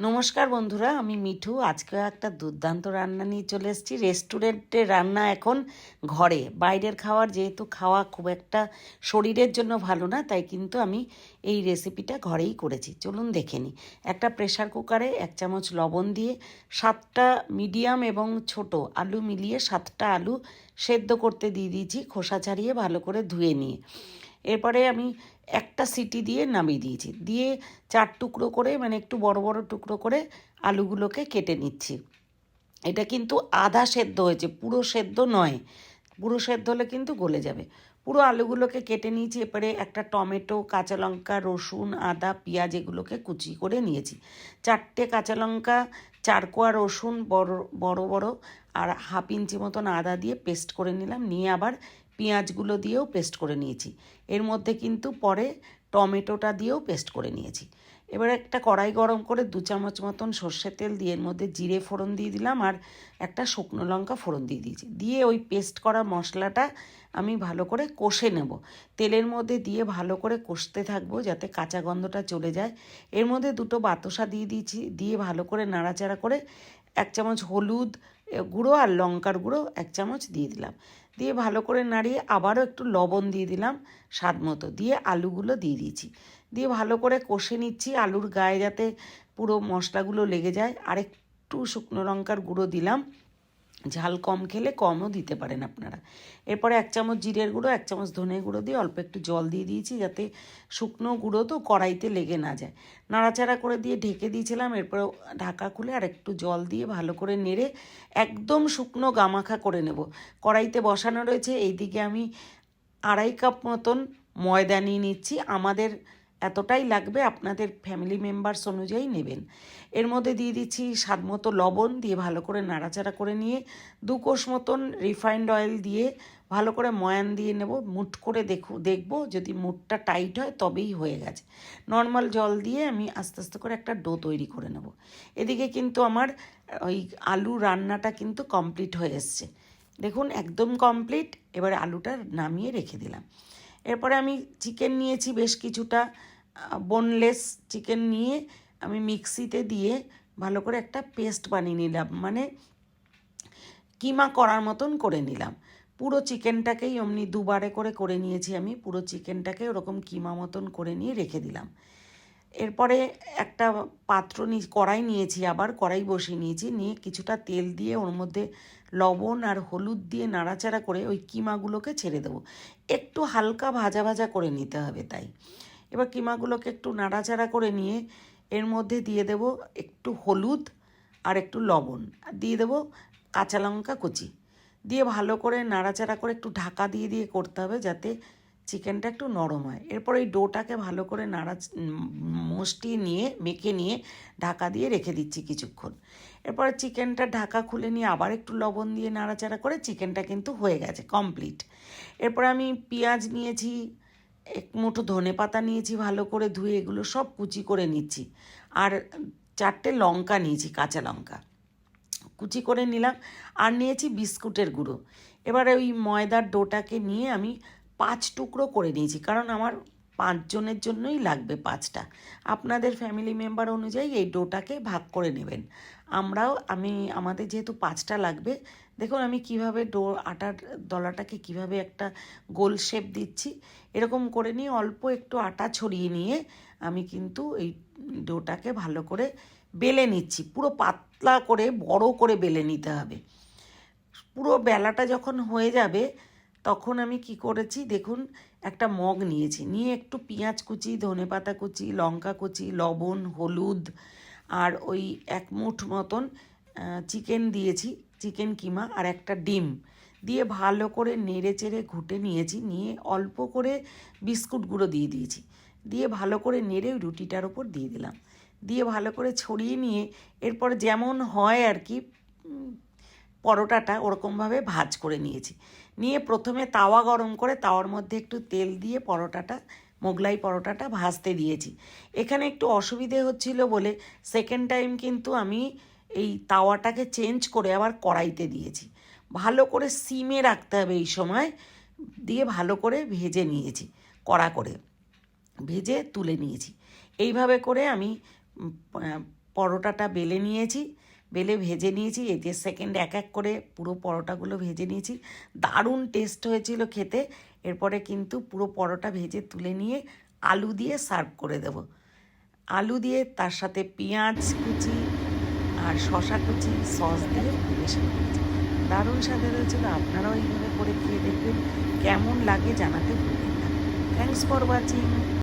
নমস্কার বন্ধুরা, আমি মিঠু। আজকে একটা দুর্দান্ত রান্না নিয়ে চলে এসেছি। রেস্টুরেন্টে রান্না এখন ঘরে। বাইরের খাওয়ার যেহেতু খাওয়া খুব একটা শরীরের জন্য ভালো না, তাই কিন্তু আমি এই রেসিপিটা ঘরেই করেছি। চলুন দেখে নিই। একটা প্রেশার কুকারে এক চামচ লবণ দিয়ে সাতটা মিডিয়াম এবং ছোট আলু মিলিয়ে সাতটা আলু সেদ্ধ করতে দিয়ে দিয়েছি খোসা ছাড়িয়ে ভালো করে ধুয়ে নিয়ে। এরপরে আমি একটা সিটি দিয়ে নামিয়ে দিয়েছি। দিয়ে চার টুকরো করে মানে একটু বড় বড় টুকরো করে আলুগুলোকে কেটে নিচ্ছি। এটা কিন্তু আধা সেদ্ধ হয়েছে, পুরো সেদ্ধ নয়। পুরো সেদ্ধ হলে কিন্তু গলে যাবে। পুরো আলুগুলোকে কেটে নিয়েছি, এরপরে একটা টমেটো, কাঁচা লঙ্কা, রসুন, আদা, পেঁয়াজ এগুলোকে কুচি করে নিয়েছি। চারটে কাঁচা লঙ্কা, চার কোয়া রসুন, বড় বড় বড়, আর হাফ ইঞ্চি মতন আদা দিয়ে পেস্ট করে নিলাম। নিয়ে আবার পেঁয়াজগুলো দিয়েও পেস্ট করে নিয়েছি। এর মধ্যে কিন্তু পরে টমেটোটা দিয়েও পেস্ট করে নিয়েছি। এবার একটা কড়াই গরম করে দু চামচ মতন সর্ষের তেল দিয়ে এর মধ্যে জিরে ফোড়ন দিয়ে দিলাম আর একটা শুকনো লঙ্কা ফোড়ন দিয়ে দিয়েছি। দিয়ে ওই পেস্ট করা মশলাটা আমি ভালো করে কষে নেব। তেলের মধ্যে দিয়ে ভালো করে কষতে থাকব যাতে কাঁচা গন্ধটা চলে যায়। এর মধ্যে দুটো বাতাসা দিয়ে দিয়েছি। দিয়ে ভালো করে নাড়াচাড়া করে এক চামচ হলুদ গুঁড়ো আর লঙ্কার গুঁড়ো এক চামচ দিয়ে দিলাম। দিয়ে ভালো করে নাড়িয়ে আবারও একটু লবণ দিয়ে দিলাম স্বাদ মতো। দিয়ে আলুগুলো দিয়ে দিয়েছি। দিয়ে ভালো করে কষে নিচ্ছি। আলুর গায়ে যাতে পুরো মশলাগুলো লেগে যায়। আর একটু শুকনো লঙ্কার গুঁড়ো দিলাম। ঝাল কম খেলে কমও দিতে পারেন আপনারা। এরপরে এক চামচ জিরের গুঁড়ো, এক চামচ ধনে গুঁড়ো দিয়ে অল্প একটু জল দিয়ে দিয়েছি যাতে শুকনো গুঁড়ো তো কড়াইতে লেগে না যায়। নাড়াচাড়া করে দিয়ে ঢেকে দিয়েছিলাম, এরপরে ঢাকা খুলে আর একটু জল দিয়ে ভালো করে নেড়ে একদম শুকনো গামাখা করে নেব। কড়াইতে বসানো রয়েছে, এইদিকে আমি আড়াই কাপ মতন ময়দা নিয়ে নিচ্ছি। আমাদের এতটাই লাগবে আপনাদের ফ্যামিলি মেম্বার্স অনুযায়ী নেবেন। এর মধ্যে দিয়ে দিচ্ছি স্বাদ মতো লবণ দিয়ে ভালো করে নাড়াচাড়া করে নিয়ে দু কোষ মতন রিফাইন্ড অয়েল দিয়ে ভালো করে ময়ান দিয়ে নেব। মুট করে দেখু, দেখব যদি মুটটা টাইট হয় তবেই হয়ে গেছে। নর্মাল জল দিয়ে আমি আস্তে আস্তে করে একটা ডো তৈরি করে নেব। এদিকে কিন্তু আমার ওই আলু রান্নাটা কিন্তু কমপ্লিট হয়ে এসছে। দেখুন, একদম কমপ্লিট এবার আলুটা নামিয়ে রেখে দিলাম। এরপরে আমি চিকেন নিয়েছি বেশ কিছুটা বোনলেস চিকেন নিয়ে আমি মিক্সিতে দিয়ে ভালো করে একটা পেস্ট বানিয়ে নিলাম। মানে কিমা করার মতন করে নিলাম। পুরো চিকেনটাকেই অমনি দুবারে করে করে নিয়েছি আমি। পুরো চিকেনটাকে ওরকম কিমা মতন করে নিয়ে রেখে দিলাম। এরপরে একটা পাত্র নি, কড়াই নিয়েছি আবার, কড়াই বসিয়ে নিয়েছি। নিয়ে কিছুটা তেল দিয়ে ওর মধ্যে লবণ আর হলুদ দিয়ে নাড়াচাড়া করে ওই কিমাগুলোকে ছেড়ে দেবো। একটু হালকা ভাজা ভাজা করে নিতে হবে তাই। এবার কিমাগুলোকে একটু নাড়াচাড়া করে নিয়ে এর মধ্যে দিয়ে দেব একটু হলুদ আর একটু লবণ। আর দিয়ে দেবো কাঁচা লঙ্কা কুচি। দিয়ে ভালো করে নাড়াচাড়া করে একটু ঢাকা দিয়ে দিয়ে করতে হবে যাতে চিকেনটা একটু নরম হয়। এরপর এই ডোটাকে ভালো করে নাড়া মশটি নিয়ে, মেখে নিয়ে ঢাকা দিয়ে রেখে দিচ্ছি কিছুক্ষণ। এরপরে চিকেনটা ঢাকা খুলে নিয়ে আবার একটু লবণ দিয়ে নাড়াচাড়া করে চিকেনটা কিন্তু হয়ে গেছে কমপ্লিট। এরপর আমি পেঁয়াজ নিয়েছি, এক মুঠো ধনে পাতা নিয়েছি ভালো করে ধুয়ে, এগুলো সব কুচি করে নিচ্ছি। আর চারটে লঙ্কা নিয়েছি, কাঁচা লঙ্কা। কুচি করে নিলাম। আর নিয়েছি বিস্কুটের গুঁড়ো। এবারে ওই ময়দার ডোটাকে নিয়ে আমি পাঁচ টুকরো করে নিয়েছি, কারণ আমার পাঁচজনের জন্যই লাগবে পাঁচটা। আপনাদের ফ্যামিলি মেম্বার অনুযায়ী এই ডোটাকে ভাগ করে নেবেন। আমরাও, আমি, আমাদের যেহেতু পাঁচটা লাগবে, দেখুন আমি কীভাবে ডো, আটার দলাটাকে কীভাবে একটা গোল শেপ দিচ্ছি, এরকম করে নিয়ে অল্প একটু আটা ছড়িয়ে নিয়ে আমি কিন্তু এই ডোটাকে ভালো করে বেলে নিচ্ছি। পুরো পাতলা করে, বড় করে বেলে নিতে হবে। পুরো বেলাটা যখন হয়ে যাবে তখন আমি কি করেছি? দেখুন, একটা মগ নিয়েছি। নিয়ে একটু পেঁয়াজ কুচি ধনে পাতা কুচি, লঙ্কা কুচি, লবণ, হলুদ আর ওই এক মুঠ মতন চিকেন দিয়েছি, চিকেন কিমা আর একটা ডিম। দিয়ে ভালো করে নেড়ে চেড়ে ঘুটে নিয়েছি। নিয়ে অল্প করে বিস্কুট গুঁড়ো দিয়ে দিয়েছি। দিয়ে ভালো করে নেড়ে ওই রুটিটার ওপর দিয়ে দিলাম। দিয়ে ভালো করে ছড়িয়ে নিয়ে, এরপর যেমন হয় আর কি পরোটাটা ওরকমভাবে ভাজ করে নিয়েছি। নিয়ে প্রথমে তাওয়া গরম করে তাওয়ার মধ্যে একটু তেল দিয়ে পরোটাটা, মোগলাই পরোটাটা ভাজতে দিয়েছি। এখানে একটু অসুবিধে হচ্ছিল বলে সেকেন্ড টাইম কিন্তু আমি এই তাওয়াটাকে চেঞ্জ করে আবার কড়াইতে দিয়েছি। ভালো করে সিমে রাখতে হবে এই সময়, দিয়ে ভালো করে ভেজে নিয়েছি, কড়া করে। ভেজে তুলে নিয়েছি। এইভাবে করে আমি পরোটাটা বেলে নিয়েছি। বেলে ভেজে নিয়েছি যে সেকেন্ড এক এক করে পুরো পরোটাগুলো ভেজে নিয়েছি। দারুণ টেস্ট হয়েছিল খেতে। এরপরে কিন্তু পুরো পরোটা ভেজে তুলে নিয়ে আলু দিয়ে সার্ভ করে দেব। আলু দিয়ে তার সাথে পেঁয়াজ কুচি আর শশা কুচি সস দিয়ে পরিবেশন করেছি দারুণ স্বাদের হয়েছিল। আপনারাও এইভাবে করে খেয়ে দেখবেন। কেমন লাগে জানাতে ভুলবেন না। Thanks for watching